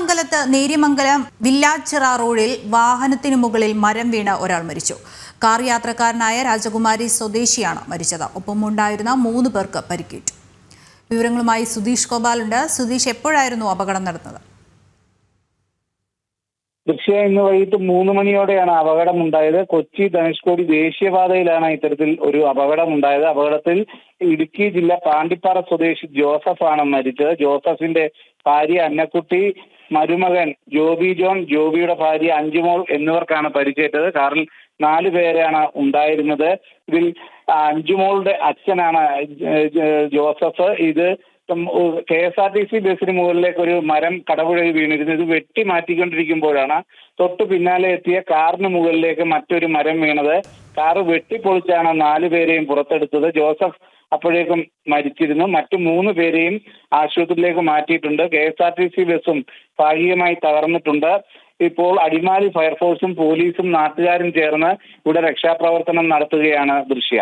കോതമംഗലത്ത് നേര്യമംഗലം വില്ലാച്ചിറ റോഡിൽ വാഹനത്തിനു മുകളിൽ മരം വീണ് ഒരാൾ മരിച്ചു. കാർ യാത്രക്കാരനായ രാജകുമാരി സ്വദേശിയാണ് മരിച്ചത്. ഒപ്പമുണ്ടായിരുന്ന മൂന്ന് പേർക്ക് പരിക്കേറ്റു. വിവരങ്ങളുമായി സുധീഷ് ഗോപാലുണ്ട്. സുധീഷ് എപ്പോഴായിരുന്നു അപകടം നടന്നത്? ദൃശ്യ ഇന്ന് വൈകിട്ട് മൂന്ന് മണിയോടെയാണ് അപകടമുണ്ടായത്. കൊച്ചി ധനുഷ്കോടി ദേശീയപാതയിലാണ് ഇത്തരത്തിൽ ഒരു അപകടമുണ്ടായത്. അപകടത്തിൽ ഇടുക്കി ജില്ല പാണ്ടിപ്പാറ സ്വദേശി ജോസഫാണ് മരിച്ചത്. ജോസഫിന്റെ ഭാര്യ അന്നക്കുട്ടി മരുമകൻ ജോബി ജോൺ ജോബിയുടെ ഭാര്യ അഞ്ചുമോൾ എന്നിവർക്കാണ് പരിചയറ്റത് കാറിൽ നാല് പേരാണ് ഉണ്ടായിരുന്നത്. ഇതിൽ അഞ്ചുമോളുടെ അച്ഛനാണ് ജോസഫ്. ഇത് K S R T C ബസ്സിന് മുകളിലേക്ക് ഒരു മരം കടപുഴകി വീണിരുന്നു. ഇത് വെട്ടി മാറ്റിക്കൊണ്ടിരിക്കുമ്പോഴാണ് തൊട്ടു പിന്നാലെ എത്തിയ കാറിന് മുകളിലേക്ക് മറ്റൊരു മരം വീണത്. കാറ് വെട്ടിപ്പൊളിച്ചാണ് നാലു പേരെയും പുറത്തെടുത്തത്. ജോസഫ് അപ്പോഴേക്കും മരിച്ചിരുന്നു. മറ്റു മൂന്ന് പേരെയും ആശുപത്രിയിലേക്ക് മാറ്റിയിട്ടുണ്ട്. K S R T C ബസ്സും ഭാഗികമായി തകർന്നിട്ടുണ്ട്. ഇപ്പോൾ അടിമാലി ഫയർഫോഴ്സും പോലീസും നാട്ടുകാരും ചേർന്ന് ഇവിടെ രക്ഷാപ്രവർത്തനം നടത്തുകയാണ് ദൃശ്യ.